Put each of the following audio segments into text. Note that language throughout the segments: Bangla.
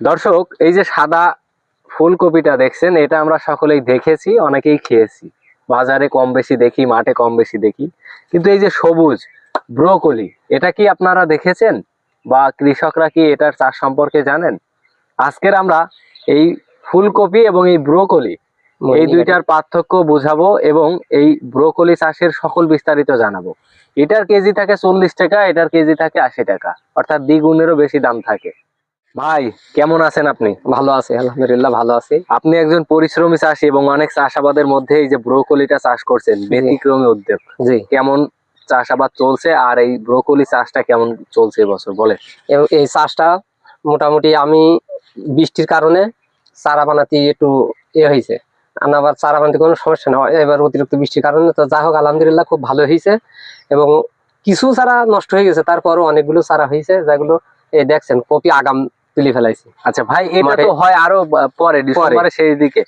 দর্শক এই যে সাদা ফুলকপিটা দেখছেন এটা আমরা সকলেই দেখেছি অনেকেই খেয়েছি। বাজারে কম বেশি দেখি মাঠে কম বেশি দেখি। কিন্তু এই যে সবুজ ব্রোকলি এটা কি আপনারা দেখেছেন? বা কৃষকরা কি এটার চাষ সম্পর্কে জানেন? আজকের আমরা এই ফুলকপি এবং এই ব্রোকলি এই দুইটার পার্থক্য বোঝাবো এবং এই ব্রোকলি চাষের সকল বিস্তারিত জানাব। এটার কেজি থাকে চল্লিশ টাকা এটার কেজি থাকে আশি টাকা অর্থাৎ দ্বিগুণেরও বেশি দাম থাকে। ভাই কেমন আছেন আপনি? ভালো আছে আলহামদুলিল্লাহ ভালো আছি। আপনি একজন পরিশ্রমী চাষি এবং অনেক চাষাবাদের মধ্যে এই যে ব্রোকলিটা চাষ করছেন ব্যতিক্রমী উদ্যোগ। জি। কেমন চাষাবাদ চলছে আর এই ব্রোকলি চাষটা কেমন চলছে এবছর বলে এই চাষটা মোটামুটি আমি বৃষ্টির কারণে চারা বানাতে একটু এ হয়েছে আবার চারা বানাতে কোনো সমস্যা না এবার অতিরিক্ত বৃষ্টির কারণে তো যা হোক আলহামদুলিল্লাহ খুব ভালো হয়েছে এবং কিছু চারা নষ্ট হয়ে গেছে তারপরও অনেকগুলো চারা হয়েছে যেগুলো এই দেখছেন কপি আগাম তুলে ফেলাইছি। আচ্ছা ভাই এটা তো হয় আরও পরে ডিসেম্বরের শেষ দিকে।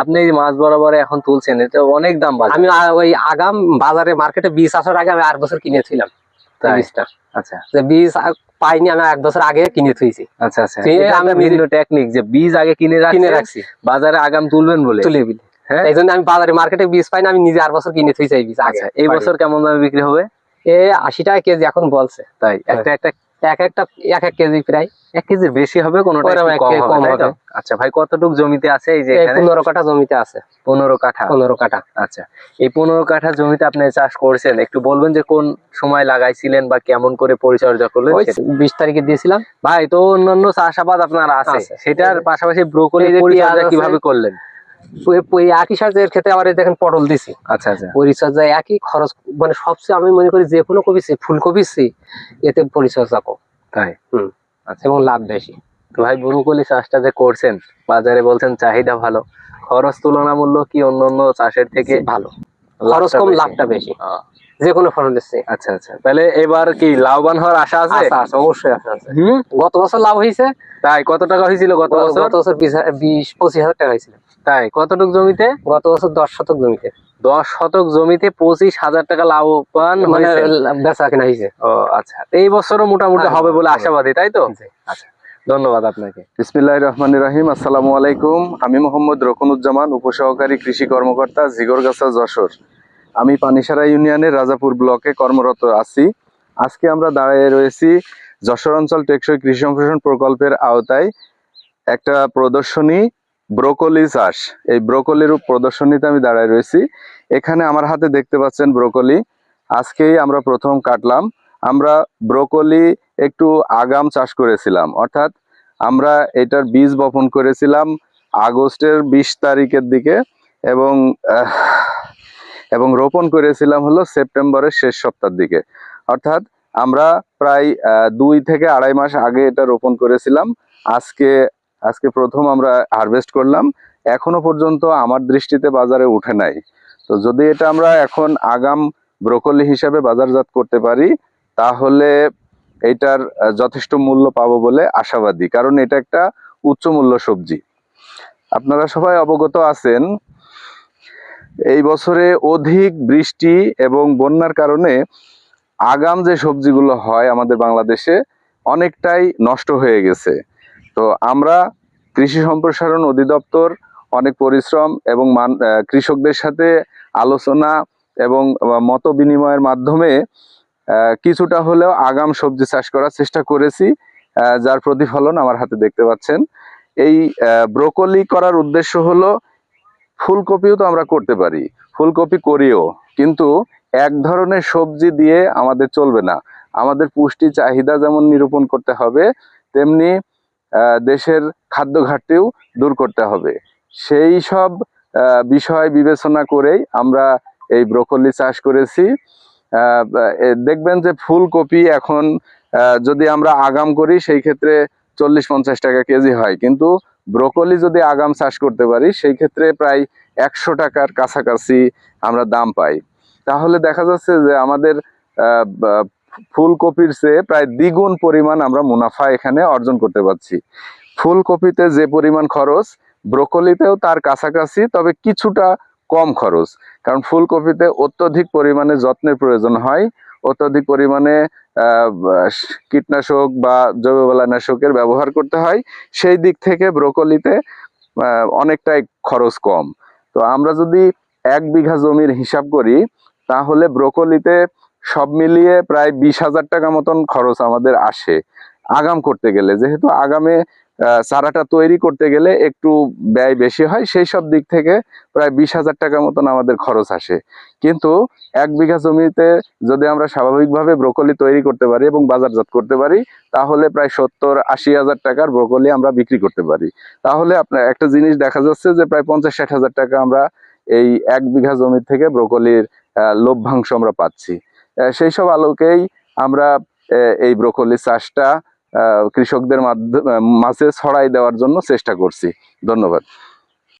আপনি এই মাছ বরাবর এখন তুলছেন এটা অনেক দাম আমি ওই আগাম বাজারে মার্কেটে বীজ আসার আগে আমি আট বছর কিনেছিলাম বীজটা। আচ্ছা। যে বীজ পাইনি আমি এক বছর আগে কিনে থুইছি। আচ্ছা আচ্ছা। আমি টেকনিক যে বীজ আগে কিনে কিনে রাখছি। বাজারে আগাম তুলবেন বলে। তুলে বিলে হ্যাঁ? এই জন্য আমি বাজারে মার্কেটে বীজ পাই না আমি নিজে আট বছর কিনে থুইছি এই বীজ আচ্ছা এই বছর কেমন দামে বিক্রি হবে? এ আশি টাকা কেজি এখন বলছে। তাই? একটা একটা এক একটা এক এক কেজি প্রায়। এক কেজির বেশি হবে কোনোটা কম হবে। আচ্ছা ভাই কতটুক জমিতে আছে? এই যে পনেরো কাঠা জমিতে আছে। পনেরো কাঠা? পনেরো কাঠা। আচ্ছা এই পনেরো কাঠা জমিতে আপনি চাষ করছেন একটু বলবেন যে কোন সময় লাগাইছিলেন বা কেমন করে পরিচর্যা করলেন বিশ তারিখে দিয়েছিলাম। ভাই তো অন্যান্য চাষাবাদ আপনার আছে। সেটার পাশাপাশি ব্রোকলি পরিচর্যা কীভাবে করলেন? একই সাজের ক্ষেত্রে আবার দেখেন পটল দিছি। আচ্ছা আচ্ছা। পরিচর্যা একই খরচ মানে সবচেয়ে আমি মনে করি যে কোনো কপি ফুলকপি চেয়ে এতে পরিচর্যা কম তাই? হুম। আচ্ছা এবং লাভ বেশি। তো ভাই বুরুকলি চাষটা যে করছেন বাজারে বলছেন চাহিদা ভালো খরচ তুলনামূল্য কি অন্য অন্য চাষের থেকে ভালো। খরচ লাভটা কম বেশি? লাভটা বেশি। যে কোনো ফসলের চেয়ে আচ্ছা আচ্ছা। তাহলে এবার কি লাভবান হওয়ার আশা আছে? আচ্ছা আচ্ছা অবশ্যই আছে আছে। হুম? গত বছর লাভ হয়েছে তাই কত টাকা হয়েছিল গত বছর গত বছর? বিশ পঁচিশ হাজার টাকা হয়েছিল তাই কতটুক জমিতে? গত বছর দশ শতক জমিতে। দশ শতক জমিতে পঁচিশ হাজার টাকা লাভবান মানে বেচা কিনা হয়েছে ও আচ্ছা। এই বছরও মোটামুটি হ্যাঁ, হবে বলে আশাবাদী তাই তো? আচ্ছা ধন্যবাদ আপনাকে। বিসমিল্লাহ রহমান রহিম আসসালামু আলাইকুম। আমি মোহাম্মদ রকনুজ্জামান উপসহকারী কৃষি কর্মকর্তা জিগরগাছা যশোর। আমি পানিসারা ইউনিয়নের রাজাপুর ব্লকে কর্মরত আছি। আজকে আমরা দাঁড়িয়ে রয়েছি যশোর অঞ্চল টেকসই কৃষি সম্প্রসারণ প্রকল্পের আওতায়। একটা প্রদর্শনী, ব্রোকলি চাষ। এই ব্রোকলির প্রদর্শনীতে আমি দাঁড়ায় রয়েছি। এখানে আমার হাতে দেখতে পাচ্ছেন ব্রোকলি। আজকেই আমরা প্রথম কাটলাম। আমরা ব্রোকলি একটু আগাম চাষ করেছিলাম। অর্থাৎ আমরা এটার বীজ বপন করেছিলাম আগস্টের বিশ তারিখের দিকে এবং এবং রোপণ করেছিলাম হলো সেপ্টেম্বরের শেষ সপ্তাহের দিকে। অর্থাৎ আমরা প্রায় দুই থেকে আড়াই মাস আগে এটা রোপণ করেছিলাম। আজকে আজকে প্রথম আমরা হারভেস্ট করলাম। এখনও পর্যন্ত আমার দৃষ্টিতে বাজারে উঠে নাই। তো যদি এটা আমরা এখন আগাম ব্রোকলি হিসাবে বাজারজাত করতে পারি, তাহলে এটার যথেষ্ট মূল্য পাবো বলে আশাবাদী। কারণ এটা একটা উচ্চ মূল্য সবজি। আপনারা সবাই অবগত আছেন এই বছরে অধিক বৃষ্টি এবং বন্যার কারণে আগাম যে সবজিগুলো হয় আমাদের বাংলাদেশে অনেকটাই নষ্ট হয়ে গেছে। তো আমরা কৃষি সম্প্রসারণ অধিদপ্তর অনেক পরিশ্রম এবং মান কৃষকদের সাথে আলোচনা এবং মত বিনিময়ের মাধ্যমে কিছুটা হলেও আগাম সবজি চাষ করার চেষ্টা করেছি যার প্রতিফলন আমার হাতে দেখতে পাচ্ছেন। এই ব্রোকলি করার উদ্দেশ্য হলো ফুলকপিও তো আমরা করতে পারি, ফুলকপি করিও, কিন্তু এক ধরনের সবজি দিয়ে আমাদের চলবে না। আমাদের পুষ্টি চাহিদা যেমন নিরূপণ করতে হবে, তেমনি দেশের খাদ্য ঘাটতিও দূর করতে হবে। সেই সব বিষয় বিবেচনা করেই আমরা এই ব্রোকলি চাষ করেছি। দেখবেন যে ফুলকপি এখন যদি আমরা আগাম করি, সেই ক্ষেত্রে চল্লিশ পঞ্চাশ টাকা কেজি হয়। কিন্তু ব্রোকলি যদি আগাম চাষ করতে পারি, সেই ক্ষেত্রে প্রায় একশো টাকার কাছাকাছি আমরা দাম পাই। তাহলে দেখা যাচ্ছে যে আমাদের ফুলকপির চেয়ে প্রায় দ্বিগুণ পরিমাণ আমরা মুনাফা এখানে অর্জন করতে পারছি। ফুলকপিতে যে পরিমাণ খরচ, ব্রোকলিতেও তার কাছাকাছি, তবে কিছুটা কম খরচ। কারণ ফুলকপিতে অত্যধিক পরিমাণে যত্নের প্রয়োজন হয়। অত্যধিক পরিমাণে কীটনাশক বা জৈব বালানাশকের ব্যবহার করতে হয়। সেই দিক থেকে ব্রোকলিতে অনেকটাই খরচ কম। তো আমরা যদি এক বিঘা জমির হিসাব করি, তাহলে ব্রোকলিতে সব মিলিয়ে প্রায় বিশ হাজার টাকা মতন খরচ আমাদের আসে। আগাম করতে গেলে, যেহেতু আগামে চারাটা তৈরি করতে গেলে একটু ব্যয় বেশি হয়, সেই সব দিক থেকে প্রায় বিশ হাজার টাকা মতন আমাদের খরচ আসে। কিন্তু এক বিঘা জমিতে যদি আমরা স্বাভাবিকভাবে ব্রোকলি তৈরি করতে পারি এবং বাজারজাত করতে পারি, তাহলে প্রায় সত্তর আশি হাজার টাকার ব্রোকলি আমরা বিক্রি করতে পারি। তাহলে আপনার একটা জিনিস দেখা যাচ্ছে যে প্রায় পঞ্চাশ ষাট হাজার টাকা আমরা এই এক বিঘা জমি থেকে ব্রোকলির লভ্যাংশ আমরা পাচ্ছি। সেই সব আলোকেই আমরা এই ব্রোকলি চাষটা কৃষকদের মাধ্যমে মাঝে ছড়াই দেওয়ার জন্য চেষ্টা করছি। ধন্যবাদ।